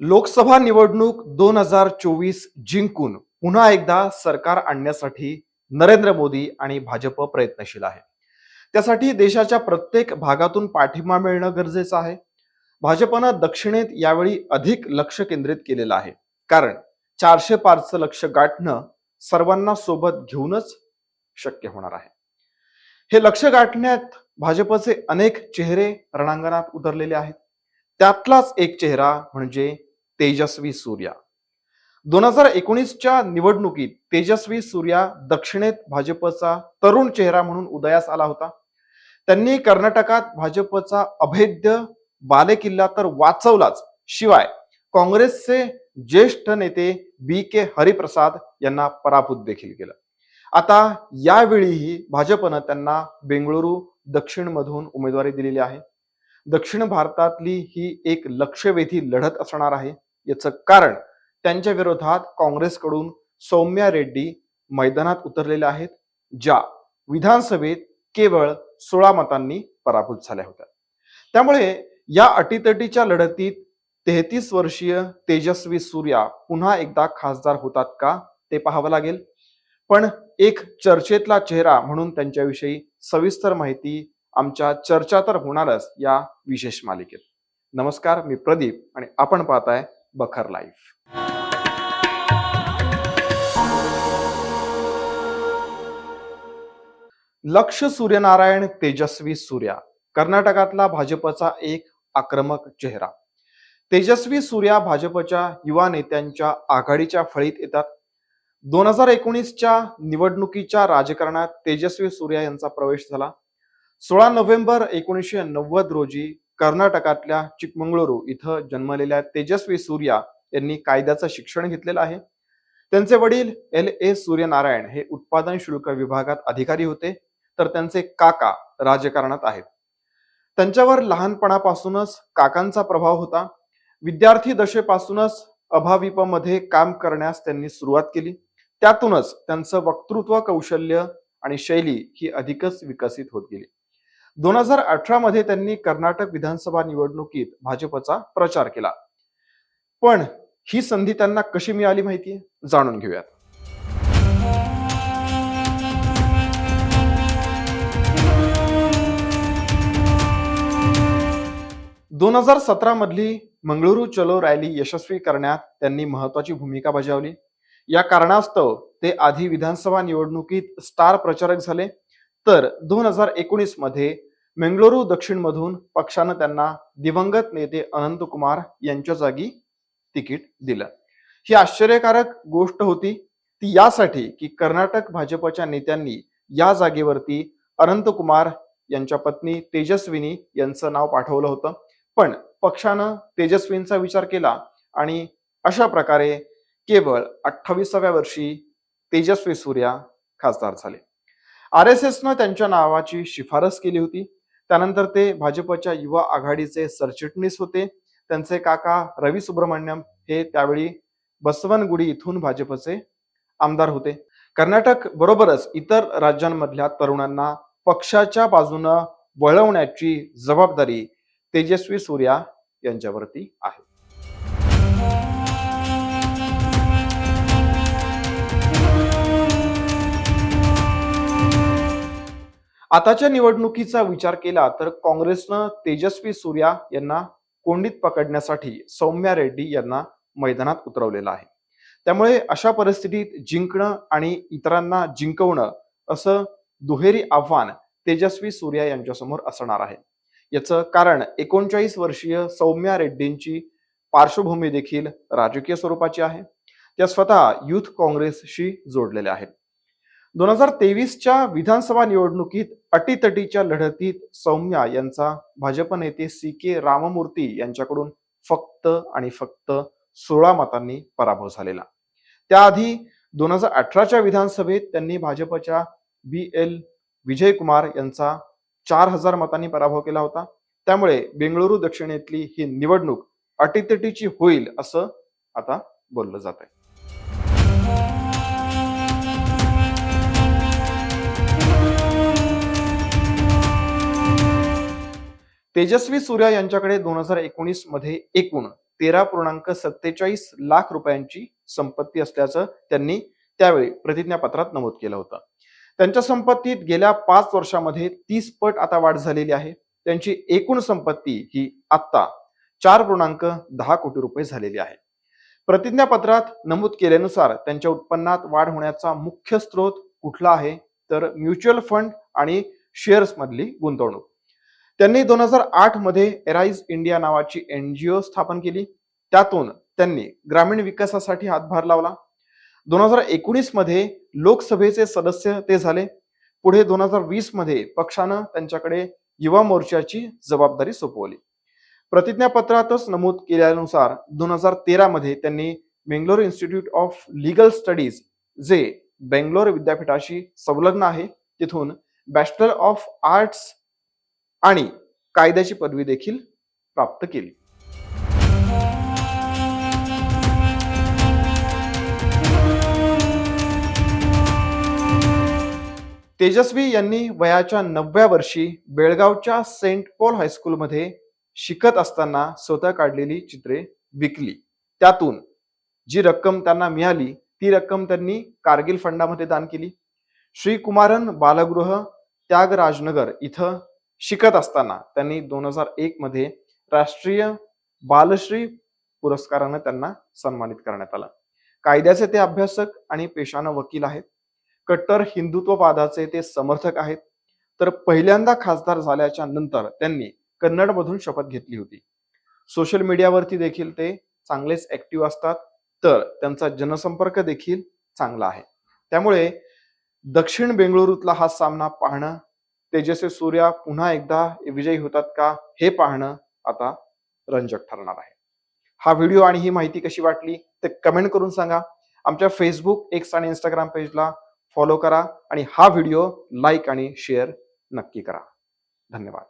लोकसभा निवडणूक दोन हजार चोवीस जिंकून पुन्हा एकदा सरकार आणण्यासाठी नरेंद्र मोदी आणि भाजप प्रयत्नशील आहे. त्यासाठी देशाच्या प्रत्येक भागातून पाठिंबा मिळणं गरजेचं आहे. भाजपनं दक्षिणेत यावेळी अधिक लक्ष केंद्रित केलेलं आहे. कारण चारशे पारचं लक्ष गाठणं सर्वांना सोबत घेऊनच शक्य होणार आहे. हे लक्ष गाठण्यात भाजपचे अनेक चेहरे रणांगणात उतरलेले आहेत. त्यातलाच एक चेहरा म्हणजे तेजस्वी सूर्या. दोन हजार एकोणीसच्या निवडणुकीत तेजस्वी सूर्या दक्षिणेत भाजपचा तरुण चेहरा म्हणून उदयास आला होता. त्यांनी कर्नाटकात भाजपचा अभेद्य बालेकिल्ला तर वाचवलाच. शिवाय काँग्रेसचे ज्येष्ठ नेते बी के हरिप्रसाद यांना पराभूत देखील केलं. आता यावेळीही भाजपनं त्यांना बेंगळुरू दक्षिणमधून उमेदवारी दिलेली आहे. दक्षिण भारतातली ही एक लक्षवेधी लढत असणार आहे. याचं कारण त्यांच्या विरोधात काँग्रेसकडून सौम्या रेड्डी मैदानात उतरलेल्या आहेत ज्या विधानसभेत केवळ सोळा मतांनी पराभूत झाल्या होत्या. त्यामुळे या अटीतटीच्या लढतीत तेहतीस वर्षीय तेजस्वी सूर्या पुन्हा एकदा खासदार होतात का ते पाहावं लागेल. पण एक चर्चेतला चेहरा म्हणून त्यांच्याविषयी सविस्तर माहिती आमच्या चर्चा तर होणारच या विशेष मालिकेत. नमस्कार मी प्रदीप आणि आपण पाहताय बखर लाईफ. लक्ष सूर्यनारायण तेजस्वी सूर्या. कर्नाटकातला भाजपचा एक आक्रमक चेहरा. तेजस्वी सूर्या भाजपच्या युवा नेत्यांच्या आघाडीच्या फळीत येतात. दोन हजार एकोणीसच्या निवडणुकीच्या राजकारणात तेजस्वी सूर्या यांचा प्रवेश झाला. सोळा नोव्हेंबर एकोणीसशे नव्वद रोजी कर्नाटकातल्या चिकमंगळुरू इथं जन्मलेल्या तेजस्वी सूर्या यांनी कायद्याचं शिक्षण घेतलेलं आहे. त्यांचे वडील एल. ए. सूर्यनारायण हे उत्पादन शुल्क विभागात अधिकारी होते. तर त्यांचे काका राजकारणात आहेत. त्यांच्यावर लहानपणापासूनच काकांचा प्रभाव होता. विद्यार्थी दशेपासूनच अभाविपमध्ये काम करण्यास त्यांनी सुरुवात केली. त्यातूनच त्यांचं वक्तृत्व कौशल्य आणि शैली ही अधिकच विकसित होत गेली. दोन हजार अठरा मध्ये त्यांनी कर्नाटक विधानसभा निवडणुकीत भाजपचा प्रचार केला. पण ही संधी त्यांना कशी मिळाली माहिती जाणून घेऊयात. दोन हजार सतरा मधली मंगळुरू चलो रॅली यशस्वी करण्यात त्यांनी महत्वाची भूमिका बजावली. या कारणास्तव ते आधी विधानसभा निवडणुकीत स्टार प्रचारक झाले. तर दोन हजार एकोणीसमध्ये मेंगळुरू दक्षिण मधून पक्षानं त्यांना दिवंगत नेते अनंत कुमार यांच्या जागी तिकीट दिलं. ही आश्चर्यकारक गोष्ट होती. ती यासाठी की कर्नाटक भाजपच्या नेत्यांनी या जागेवरती अनंत कुमार यांच्या पत्नी तेजस्विनी यांचं नाव पाठवलं होतं. पण पक्षानं तेजस्वींचा विचार केला आणि अशा प्रकारे केवळ अठ्ठावीसाव्या वर्षी तेजस्वी सूर्या खासदार झाले. आर एस एसनं त्यांच्या नावाची शिफारस केली होती. त्यानंतर ते भाजपच्या युवा आघाडीचे सरचिटणीस होते. त्यांचे काका रवी सुब्रमण्यम हे त्यावेळी बसवनगुडी इथून भाजपचे आमदार होते. कर्नाटक बरोबरच इतर राज्यांमधल्या तरुणांना पक्षाच्या बाजूनं वळवण्याची जबाबदारी तेजस्वी सूर्या यांच्यावरती आहे. आताच्या निवडणुकीचा विचार केला तर काँग्रेसनं तेजस्वी सूर्या यांना कोंडीत पकडण्यासाठी सौम्या रेड्डी यांना मैदानात उतरवलेलं आहे. त्यामुळे अशा परिस्थितीत जिंकणं आणि इतरांना जिंकवणं असं दुहेरी आव्हान तेजस्वी सूर्या यांच्यासमोर असणार आहे. याचं कारण एकोणचाळीस वर्षीय सौम्या रेड्डींची पार्श्वभूमी देखील राजकीय स्वरूपाची आहे. त्या स्वतः युथ काँग्रेसशी जोडलेल्या आहेत. दोन हजार तेवीसच्या विधानसभा निवडणुकीत अटीतटीच्या लढतीत सौम्या यांचा भाजप नेते सी के राममूर्ती यांच्याकडून फक्त आणि फक्त सोळा मतांनी पराभव झालेला. त्याआधी दोन हजार अठराच्या विधानसभेत त्यांनी भाजपच्या बी एल विजय कुमार यांचा चार हजार मतांनी पराभव केला होता. त्यामुळे बेंगळुरू दक्षिणेतली ही निवडणूक अटीतटीची होईल असं आता बोललं जात आहे तेजस्वी सूर्या यांच्याकडे दोन हजार एकोणीसमध्ये एकूण तेरा पूर्णांक सत्तेचाळीस लाख रुपयांची संपत्ती असल्याचं त्यांनी त्यावेळी प्रतिज्ञापत्रात नमूद केलं होतं. त्यांच्या संपत्तीत गेल्या पाच वर्षामध्ये तीस पट आता वाढ झालेली आहे. त्यांची एकूण संपत्ती ही आत्ता चार पूर्णांक दहा कोटी रुपये झालेली आहे. प्रतिज्ञापत्रात नमूद केल्यानुसार त्यांच्या उत्पन्नात वाढ होण्याचा मुख्य स्रोत कुठला आहे? तर म्युच्युअल फंड आणि शेअर्स मधली गुंतवणूक. त्यांनी दोन हजार आठमध्ये एराइज इंडिया नावाची एनजीओ स्थापन केली. त्यातून त्यांनी ग्रामीण विकासासाठी हातभार लावला. दोन हजार एकोणीसमध्ये लोकसभेचे सदस्य ते झाले. पुढे दोन हजार वीसमध्ये पक्षानं त्यांच्याकडे युवा मोर्चाची जबाबदारी सोपवली. प्रतिज्ञापत्रातच नमूद केल्यानुसार दोन हजार तेरा मध्ये त्यांनी Bangalore institute of legal studies जे बेंगलोर विद्यापीठाशी संलग्न आहे तिथून बॅचलर ऑफ आर्ट्स आणि कायद्याची पदवी देखील प्राप्त केली. तेजस्वी यांनी वयाच्या नवव्या वर्षी बेळगावच्या सेंट पॉल हायस्कूलमध्ये शिकत असताना स्वतः काढलेली चित्रे विकली. त्यातून जी रक्कम त्यांना मिळाली ती रक्कम त्यांनी कारगिल फंडामध्ये दान केली. श्री कुमारन बालगृह त्यागराजनगर इथं शिकत असताना त्यांनी दोन हजार एक मध्ये राष्ट्रीय बालश्री पुरस्कारानं त्यांना सन्मानित करण्यात आलं. कायद्याचे ते अभ्यासक आणि पेशानं वकील आहेत. कट्टर हिंदुत्ववादाचे ते समर्थक आहेत. तर पहिल्यांदा खासदार झाल्याच्यानंतर त्यांनी कन्नडमधून शपथ घेतली होती. सोशल मीडियावरती देखील ते चांगलेच ऍक्टिव्ह असतात. तर त्यांचा जनसंपर्क देखील चांगला आहे. त्यामुळे दक्षिण बेंगळुरूतला हा सामना पाहणं तेजस्वी सूर्या पुन्हा एकदा विजयी होतात का हे पाहणं आता रंजक ठरणार आहे. हा व्हिडिओ आणि ही माहिती कशी वाटली ते कमेंट करून सांगा. आमच्या फेसबुक एक्स आणि इंस्टाग्राम पेजला फॉलो करा आणि हा व्हिडिओ लाईक आणि शेअर नक्की करा. धन्यवाद.